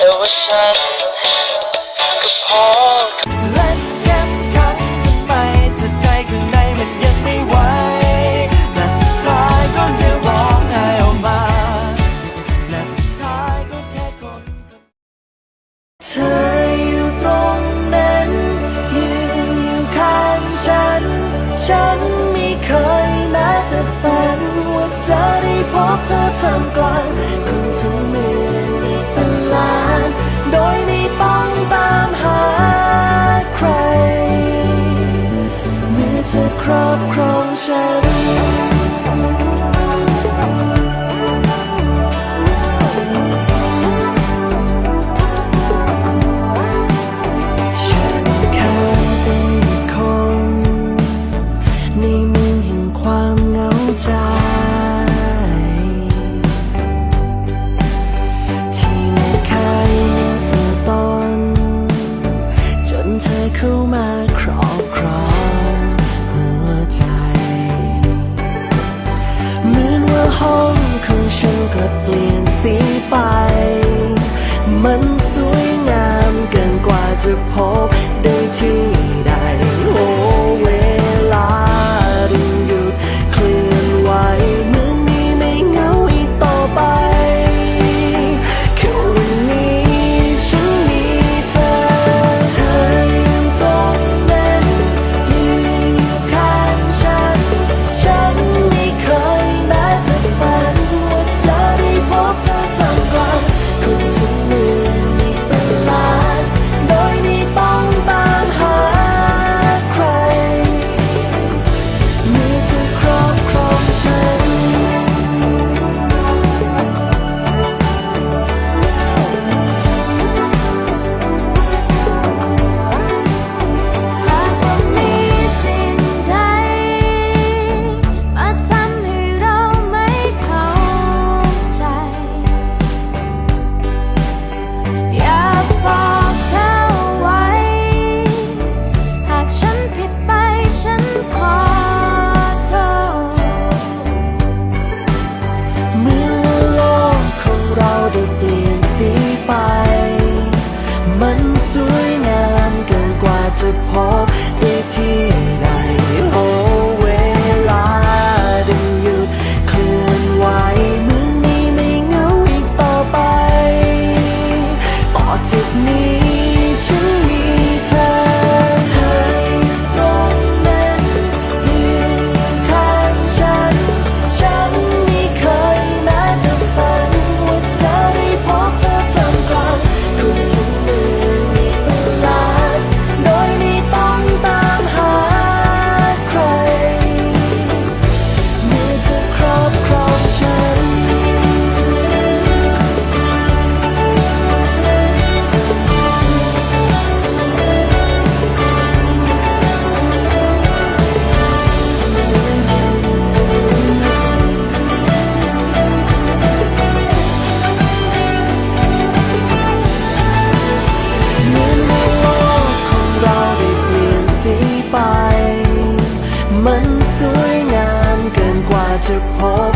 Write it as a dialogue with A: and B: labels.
A: แต่ว่าฉันก็พอ
B: และเจ็บครั้งทำไมเธอใจข้างในมันยังไม่ไหวและสุดท้ายก็แค่ร้องไห้ออมาและสุดท้ายก็แค่คนเธออยู่ตรงนั้นยืนอยู่ข้างฉัน ฉันไม่เคยแม้แต่ฝันว่าจะได้พบเธอท่กลาง ครอบครองฉัน พบได้ที่ 突。took hold.